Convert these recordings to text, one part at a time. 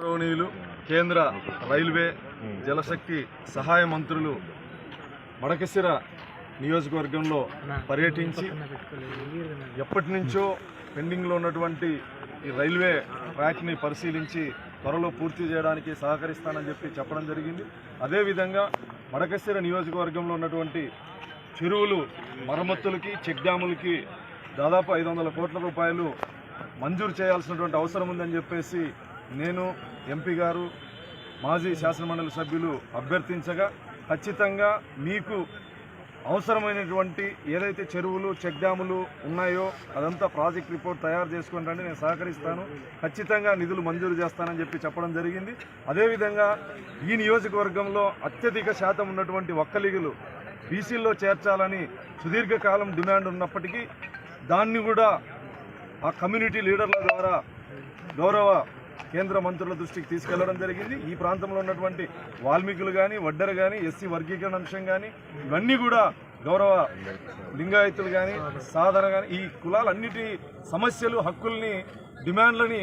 గౌరవనీయులు కేంద్ర రైల్వే జలశక్తి సహాయ మంత్రులు మడకశిర నియోజకవర్గంలో పర్యటించి ఎప్పటి నుంచో పెండింగ్లో ఉన్నటువంటి ఈ రైల్వే ట్రాక్ని పరిశీలించి త్వరలో పూర్తి చేయడానికి సహకరిస్తానని చెప్పి చెప్పడం జరిగింది. అదేవిధంగా మడకశిర నియోజకవర్గంలో ఉన్నటువంటి చెరువులు మరమ్మతులకి చెక్ డ్యాములకి దాదాపు ఐదు వందల కోట్ల రూపాయలు మంజూరు చేయాల్సినటువంటి అవసరం ఉందని చెప్పేసి నేను ఎంపీ గారు మాజీ శాసనమండలి సభ్యులు అభ్యర్థించగా ఖచ్చితంగా మీకు అవసరమైనటువంటి ఏదైతే చెరువులు చెక్ డ్యాములు ఉన్నాయో అదంతా ప్రాజెక్ట్ రిపోర్ట్ తయారు చేసుకుని రండి నేను సహకరిస్తాను. ఖచ్చితంగా నిధులు మంజూరు చేస్తానని చెప్పి చెప్పడం జరిగింది. అదేవిధంగా ఈ నియోజకవర్గంలో అత్యధిక శాతం ఉన్నటువంటి ఒక్కలిగులు బీసీల్లో చేర్చాలని సుదీర్ఘకాలం డిమాండ్ ఉన్నప్పటికీ దాన్ని కూడా ఆ కమ్యూనిటీ లీడర్ల ద్వారా గౌరవ కేంద్ర మంత్రుల దృష్టికి తీసుకెళ్ళడం జరిగింది. ఈ ప్రాంతంలో ఉన్నటువంటి వాల్మీకులు కానీ వడ్డరు కానీ ఎస్సీ వర్గీకరణ అంశం కానీ ఇవన్నీ కూడా గౌరవ లింగాయతులు కానీ సాధారణ కానీ ఈ కులాలన్నిటి సమస్యలు హక్కుల్ని డిమాండ్లని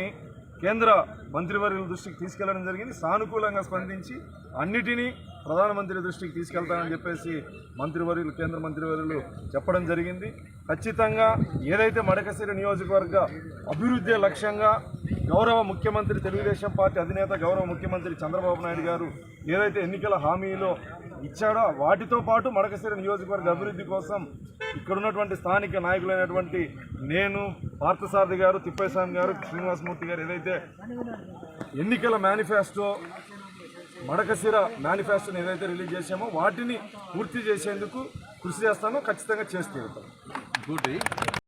కేంద్ర మంత్రివర్యుల దృష్టికి తీసుకెళ్ళడం జరిగింది. సానుకూలంగా స్పందించి అన్నిటినీ ప్రధానమంత్రి దృష్టికి తీసుకెళ్తానని చెప్పేసి మంత్రివర్యులు కేంద్ర మంత్రివర్యులు చెప్పడం జరిగింది. ఖచ్చితంగా ఏదైతే మడకసిరి నియోజకవర్గ అభివృద్ధి లక్ష్యంగా గౌరవ ముఖ్యమంత్రి తెలుగుదేశం పార్టీ అధినేత గౌరవ ముఖ్యమంత్రి చంద్రబాబు నాయుడు గారు ఏదైతే ఎన్నికల హామీలో ఇచ్చాడో వాటితో పాటు మడకశిర నియోజకవర్గ అభివృద్ధి కోసం ఇక్కడ ఉన్నటువంటి స్థానిక నాయకులైనటువంటి నేను పార్థసారథి గారు తిప్పేస్వామి గారు శ్రీనివాసమూర్తి గారు ఏదైతే ఎన్నికల మేనిఫెస్టో మడకశిర మేనిఫెస్టోని ఏదైతే రిలీజ్ చేశామో వాటిని పూర్తి చేసేందుకు కృషి చేస్తాను ఖచ్చితంగా చేస్తూ ఉంటాను.